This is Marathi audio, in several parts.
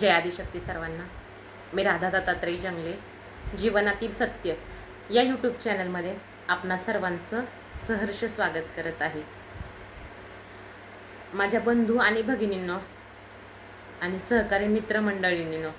जय आदिशक्ती सर्वांना. मी राधा दत्तात्रय जंगले जीवनातील सत्य या यूट्यूब चॅनलमध्ये आपणा सर्वांचं सहर्ष स्वागत करत आहे. माझ्या बंधू आणि भगिनींनो आणि सहकारी मित्रमंडळींनो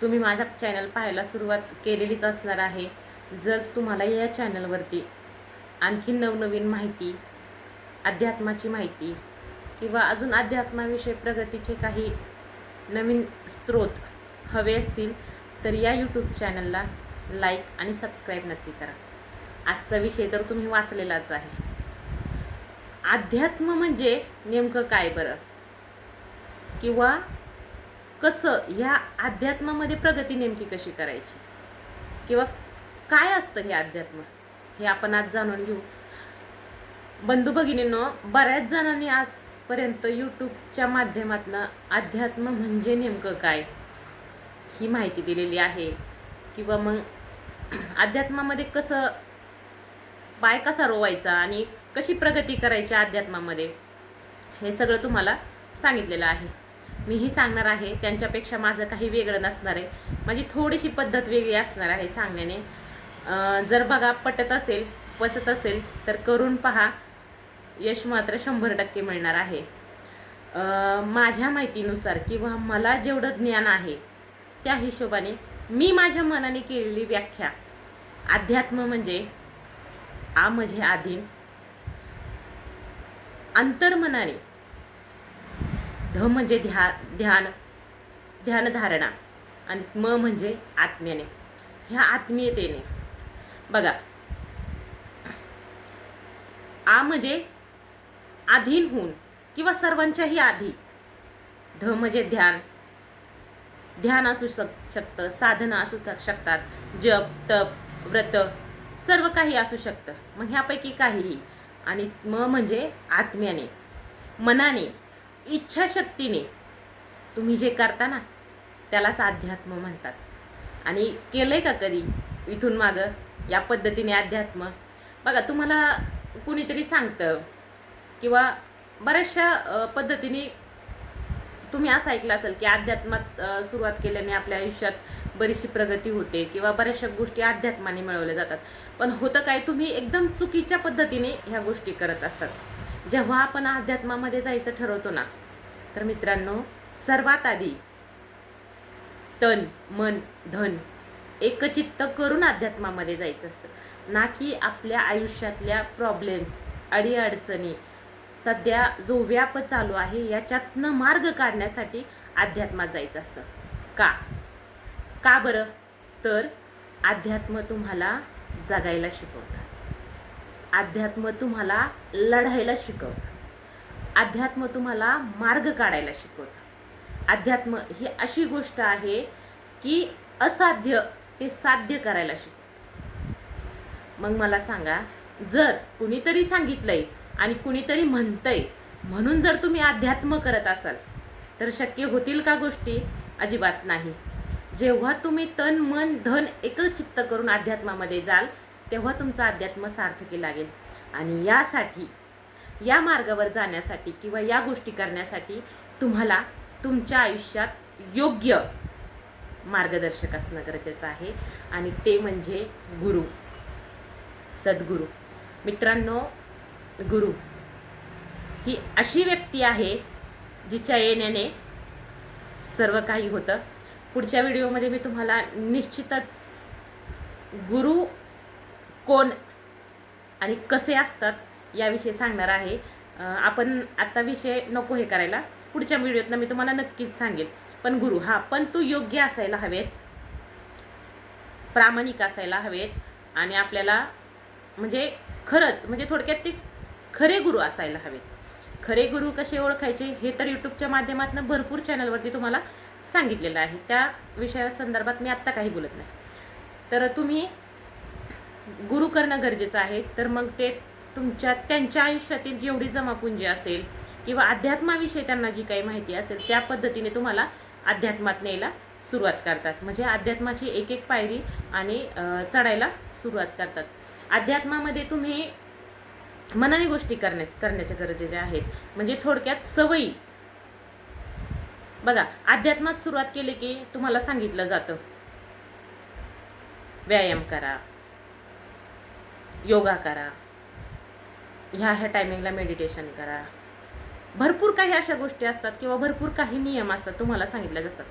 तुम्ही माझा चॅनल पाहायला सुरुवात केलेलीच असणार आहे. जर तुम्हाला या चॅनलवरती आणखी नवनवीन माहिती अध्यात्माची माहिती किंवा अजून अध्यात्माविषयी प्रगतीचे काही नवीन स्रोत हवे असतील तर या यूट्यूब चॅनलला लाईक आणि सबस्क्राईब नक्की करा. आजचा विषय तर तुम्ही वाचलेलाच आहे. अध्यात्म म्हणजे नेमकं काय बरं? किंवा कसं ह्या अध्यात्मामध्ये प्रगती नेमकी कशी करायची? किंवा काय असतं हे अध्यात्म? हे आपण आज जाणून घेऊ. बंधू भगिनींनो बऱ्याच जणांनी आज आजपर्यंत यूट्यूबच्या माध्यमातून अध्यात्म म्हणजे नेमकं काय ही माहिती दिलेली आहे. किंवा मग अध्यात्मामध्ये कसं पाय कसा रोवायचा आणि कशी प्रगती करायची अध्यात्मामध्ये हे सगळं तुम्हाला सांगितलेलं आहे. मीही सांगणार आहे त्यांच्यापेक्षा माझं काही वेगळं नसणार आहे. माझी थोडीशी पद्धत वेगळी असणार आहे सांगण्याने. जर बघा पटत असेल पचत असेल तर करून पहा. यश मात्र शंभर टक्के मिळणार आहे. माझ्या माहितीनुसार किंवा मला जेवढं ज्ञान आहे त्या हिशोबाने मी माझ्या मनाने केलेली व्याख्या अध्यात्म म्हणजे आ म्हणजे आधीन अंतर्मनाने ध म्हणजे ध्या ध्यान ध्यानधारणा आणि म म्हणजे आत्म्याने. ह्या आत्मीयतेने. बघा आ म्हणजे आधीन होऊन किंवा सर्वांच्याही आधी. ध म्हणजे ध्यान. ध्यान असू शक शकतं साधना असू शक- शकतात. जप तप व्रत सर्व काही असू शकतं. मग ह्यापैकी काहीही. आणि म म्हणजे आत्म्याने. मनाने इच्छाशक्तीने. तुम्ही जे करता ना त्यालाच अध्यात्म म्हणतात. आणि केलं आहे का कधी? इथून मागं? या पद्धतीने अध्यात्म. बघा तुम्हाला कुणीतरी सांगतं किंवा बऱ्याचशा पद्धतीने तुम्ही असं ऐकलं असेल की अध्यात्मात सुरुवात केल्याने आपल्या आयुष्यात बरीचशी प्रगती होते किंवा बऱ्याचशा गोष्टी अध्यात्माने मिळवल्या जातात. पण होतं काय तुम्ही एकदम चुकीच्या पद्धतीने ह्या गोष्टी करत असतात. जेव्हा आपण अध्यात्मामध्ये जायचं ठरवतो ना तर मित्रांनो सर्वात आधी तन मन धन एकचित्त करून अध्यात्मामध्ये जायचं असतं. ना की आपल्या आयुष्यातल्या प्रॉब्लेम्स अडीअडचणी सध्या जो व्याप चालू आहे याच्यातनं मार्ग काढण्यासाठी अध्यात्मात जायचं असतं. का? का बरं? तर अध्यात्म तुम्हाला जगायला शिकवतं अध्यात्म तुम्हाला लढायला शिकवतं अध्यात्म तुम्हाला मार्ग काढायला शिकवतं अध्यात्म ही अशी गोष्ट आहे की असाध्य ते साध्य करायला शिकवतं मग मला सांगा जर कुणीतरी सांगितलंय आणि कुणीतरी म्हणतंय. म्हणून जर तुम्ही अध्यात्म करत असाल तर शक्य होतील का गोष्टी? अजिबात नाही. जेव्हा तुम्ही तन मन धन एकच चित्त करून अध्यात्मामध्ये जाल तेव्हा तुमचा अध्यात्म सार्थकी लागेल. आणि यासाठी या मार्गावर जाण्यासाठी किंवा या गोष्टी करण्यासाठी तुम्हाला तुमच्या आयुष्यात योग्य मार्गदर्शक असणं गरजेचं आहे. आणि ते म्हणजे गुरु. सद्गुरू. मित्रांनो गुरु. ही अशी व्यक्ती आहे जिच्या येण्याने सर्व काही होतं. पुढच्या व्हिडिओमध्ये मी तुम्हाला निश्चितच गुरु कोण आणि कसे असतात याविषयी सांगणार आहे. आपण आता विषय नको हे करायला. पुढच्या व्हिडिओतनं मी तुम्हाला नक्कीच सांगेन. पण गुरु हा पण तू योग्य असायला हवेत. प्रामाणिक असायला हवेत. आणि आपल्याला म्हणजे खरंच म्हणजे थोडक्यात ते खरे गुरु असायला हवेत. खरे गुरु कसे ओळखायचे हे तर यूट्यूबच्या माध्यमातून भरपूर चॅनलवरती तुम्हाला सांगितलेलं आहे. त्या विषया संदर्भात मी आत्ता काही बोलत नाही. तर तुम्ही गुरु करणं गरजेचं आहे. तर मग ते तुमच्या त्यांच्या आयुष्यातील जेवढी जमापुंजी असेल किंवा अध्यात्माविषयी त्यांना जी काही माहिती असेल त्या पद्धतीने तुम्हाला अध्यात्मात न्यायला सुरुवात करतात. म्हणजे अध्यात्माची एक एक पायरी आणि चढायला सुरुवात करतात. अध्यात्मामध्ये तुम्ही मनाने गोष्टी करण्यात करण्याच्या गरजेच्या आहेत म्हणजे थोडक्यात सवयी. बघा अध्यात्मात सुरुवात केली की तुम्हाला सांगितलं जातं. व्यायाम करा. योगा करा. ह्या ह्या टायमिंगला मेडिटेशन करा. भरपूर काही अशा गोष्टी असतात किंवा भरपूर काही नियम असतात तुम्हाला सांगितले जातात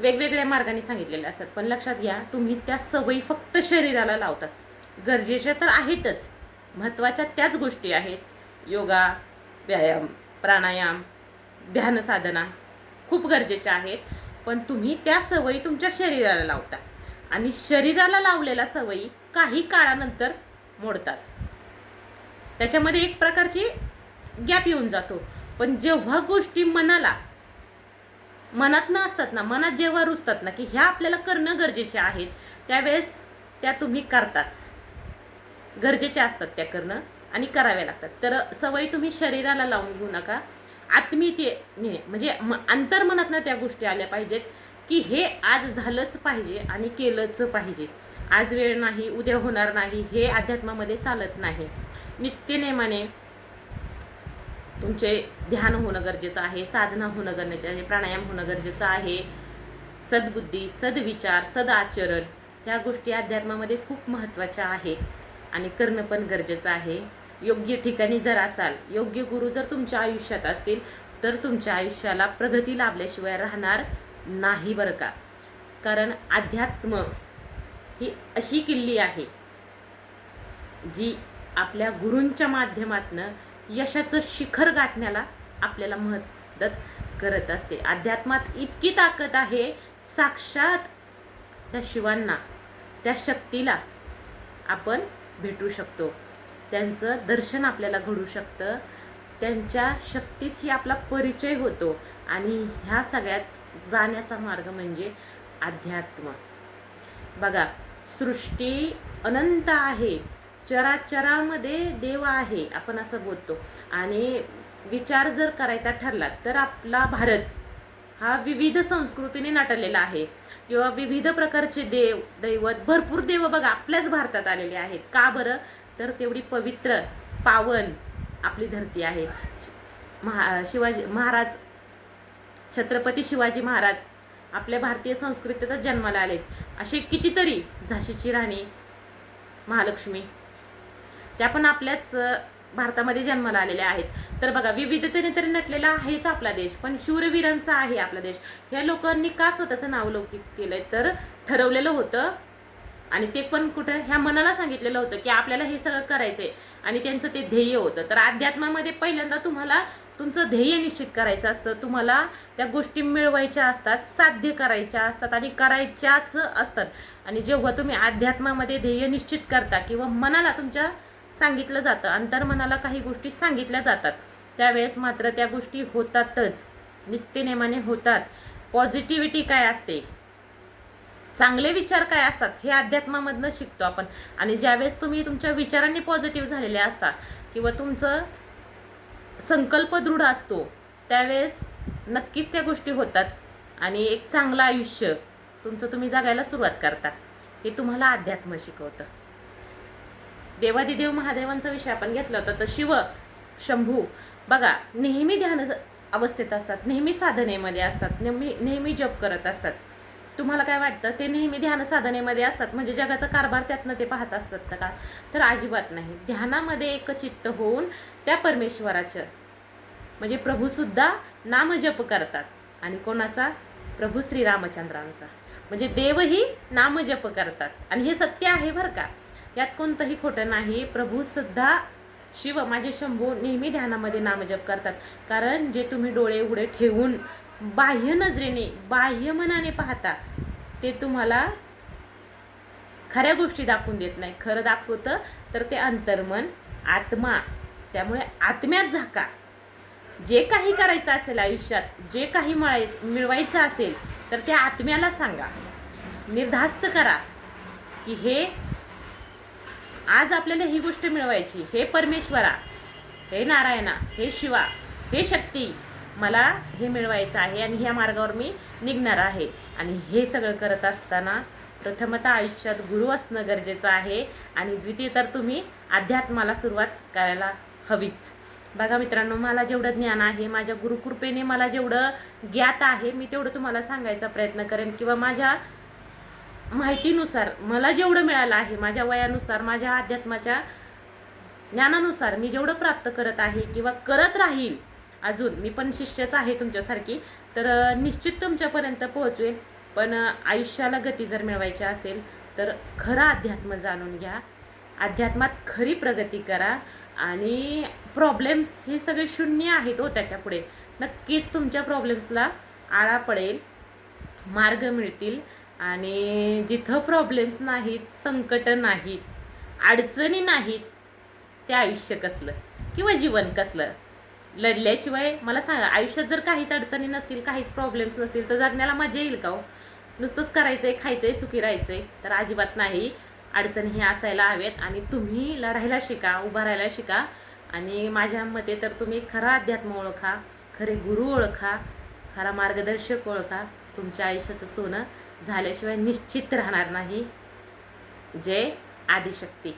वेगवेगळ्या मार्गाने सांगितलेले असतात पण लक्षात घ्या तुम्ही त्या सवयी फक्त शरीराला लावतात. गरजेच्या तर आहेतच. महत्त्वाच्या त्याच गोष्टी आहेत. योगा व्यायाम प्राणायाम ध्यानसाधना खूप गरजेच्या आहेत. पण तुम्ही त्या सवयी तुमच्या शरीराला लावता. आणि शरीराला लावलेल्या सवयी काही काळानंतर मोडतात. त्याच्यामध्ये एक प्रकारची गॅप येऊन जातो. पण जेव्हा गोष्टी मनाला मनात न असतात ना मनात जेव्हा रुजतात ना की ह्या आपल्याला करणं गरजेचे आहेत त्यावेळेस त्या तुम्ही करताच. गरजेच्या असतात त्या करणं आणि कराव्या लागतात. तर सवयी तुम्ही शरीराला लावून घेऊ नका. आत्मीयतेने म्हणजे म अंतर्मनातनं त्या गोष्टी आल्या पाहिजेत की हे आज झालंच पाहिजे आणि केलंच पाहिजे. आज वेळ नाही उद्या होणार नाही हे अध्यात्मामध्ये चालत नाही. नित्यनेमाने तुमचे ध्यान होणं गरजेचं आहे साधना होणं गरजेचं आहे प्राणायाम होणं गरजेचं आहे. सद्बुद्धी सद्विचार सदाचरण ह्या गोष्टी अध्यात्मामध्ये खूप महत्त्वाच्या आहेत. आणि करणं पण गरजेचं आहे. योग्य ठिकाणी जर असाल योग्य गुरु जर तुमच्या आयुष्यात असतील तर तुमच्या आयुष्याला प्रगती लाभल्याशिवाय राहणार नाही बरं का? कारण अध्यात्म ही अशी किल्ली आहे जी आपल्या गुरूंच्या माध्यमातनं यशाचं शिखर गाठण्याला आपल्याला मदत करत असते. अध्यात्मात इतकी ताकद आहे साक्षात त्या शिवांना त्या शक्तीला आपण भेटू शकतो. त्यांचं दर्शन आपल्याला घडू शकतं. त्यांच्या शक्तीशी आपला परिचय होतो. आणि ह्या सगळ्यात जाण्याचा मार्ग म्हणजे अध्यात्म. बघा सृष्टी अनंत आहे. चराचरामध्ये देव आहे आपण असं बोलतो. आणि विचार जर करायचा ठरला तर आपला भारत हा विविध संस्कृतीने नटलेला आहे. किंवा विविध प्रकारचे देव दैवत भरपूर देव बघा आपल्याच भारतात आलेले आहेत. का बरं? तर तेवढी पवित्र पावन आपली धरती आहे. शि- महा शिवाजी महाराज छत्रपती शिवाजी महाराज आपल्या भारतीय संस्कृतीतच जन्माला आले असे कितीतरी झाशीची राणी महालक्ष्मी त्या पण आपल्याच भारतामध्ये जन्माला आलेल्या आहेत. तर बघा विविधतेने तरी नटलेला आहेच आपला देश पण शूरवीरांचा आहे आपला देश. ह्या लोकांनी का स्वतःचं नाव लौकिक केलंय? तर ठरवलेलं होतं आणि ते पण कुठं ह्या मनाला सांगितलेलं होतं की आपल्याला हे सगळं करायचंय आणि त्यांचं ते ध्येय होतं. तर अध्यात्मामध्ये पहिल्यांदा तुम्हाला तुमचं ध्येय निश्चित करायचं असतं. तुम्हाला त्या गोष्टी मिळवायच्या असतात साध्य करायच्या असतात आणि करायच्याच असतात. आणि जेव्हा तुम्ही अध्यात्मामध्ये ध्येय निश्चित करता किंवा मनाला तुमच्या सांगितलं जातं. अंतर्मनाला काही गोष्टी सांगितल्या जातात. त्यावेळेस मात्र त्या गोष्टी होतातच. नित्यनेमाने होतात. पॉझिटिव्हिटी काय असते? चांगले विचार काय असतात? हे अध्यात्मामधनं शिकतो आपण. आणि ज्यावेळेस तुम्ही तुमच्या विचारांनी पॉझिटिव्ह झालेले असता किंवा तुमचं संकल्प दृढ असतो त्यावेळेस नक्कीच त्या गोष्टी होतात. आणि एक चांगलं आयुष्य तुमचं तुम्ही जगायला सुरुवात करता. हे तुम्हाला अध्यात्म शिकवतं. देवादिदेव महादेवांचा विषय आपण घेतला होता तर शिव शंभू बघा नेहमी ध्यान अवस्थेत असतात नेहमी साधनेमध्ये असतात नेहमी नेहमी जप करत असतात. तुम्हाला काय वाटतं? ते नेहमी ध्यान साधनेमध्ये असतात म्हणजे जगाचा कारभार त्यातनं ते पाहत असतात का? तर अजिबात नाही. ध्यानामध्ये एक चित्त होऊन त्या परमेश्वराचं म्हणजे प्रभूसुद्धा नामजप करतात. आणि कोणाचा? प्रभू श्रीरामचंद्रांचा. म्हणजे देवही नामजप करतात. आणि हे सत्य आहे बरं का? यात कोणतंही खोटं नाही. प्रभूसुद्धा शिव माझे शंभू नेहमी ध्यानामध्ये नामजप करतात. कारण जे तुम्ही डोळे उघडे ठेवून बाह्य नजरेने बाह्य मनाने पाहता ते तुम्हाला खऱ्या गोष्टी दाखवून देत नाही. खरं दाखवतं तर ते अंतर्मन आत्मा. त्यामुळे आत्म्यात झाका. जे काही करायचं असेल आयुष्यात जे काही मळाय मिळवायचं असेल तर त्या आत्म्याला सांगा. निर्धास्त करा की हे आज आपल्याला ही गोष्ट मिळवायची. हे परमेश्वरा हे नारायणा हे शिवा हे शक्ती मला हे मिळवायचं आहे आणि ह्या मार्गावर मी निघणार आहे. आणि हे सगळं करत असताना प्रथमतः आयुष्यात गुरु असणं गरजेचं आहे आणि द्वितीय तर तुम्ही अध्यात्माला सुरुवात करायला हवीच. बघा मित्रांनो मला जेवढं ज्ञान आहे माझ्या गुरुकृपेने मला जेवढं ज्ञात आहे मी तेवढं तुम्हाला सांगायचा प्रयत्न करेन किंवा माझ्या माहितीनुसार मला जेवढं मिळालं आहे माझ्या वयानुसार माझ्या अध्यात्माच्या ज्ञानानुसार मी जेवढं प्राप्त करत आहे किंवा करत राहील अजून मी पण शिष्यच आहे तुमच्यासारखी तर निश्चित तुमच्यापर्यंत पोहोचवेल. पण आयुष्याला गती जर मिळवायची असेल तर खरं अध्यात्म जाणून घ्या. अध्यात्मात खरी प्रगती करा आणि प्रॉब्लेम्स हे सगळे शून्य आहेत हो त्याच्या पुढे. नक्कीच तुमच्या प्रॉब्लेम्सला आळा पडेल मार्ग मिळतील. आणि जिथं प्रॉब्लेम्स नाहीत संकटं नाहीत अडचणी नाहीत ते आयुष्य कसलं? किंवा जीवन कसलं? लढल्याशिवाय मला सांगा आयुष्यात जर काहीच अडचणी नसतील काहीच प्रॉब्लेम्स नसतील तर जगण्याला मजा येईल का हो? नुसतंच करायचं आहे खायचं आहे सुखी राहायचं आहे तर अजिबात नाही. अडचणी हे असायला हवेत आणि तुम्ही लढायला शिका उभा राहायला शिका. आणि माझ्या मते तर तुम्ही खरा अध्यात्म ओळखा खरे गुरु ओळखा खरा मार्गदर्शक ओळखा तुमच्या आयुष्याचं सोनं. झाल्याशिवाय निश्चित राहणार नाही. जय आदिशक्ती.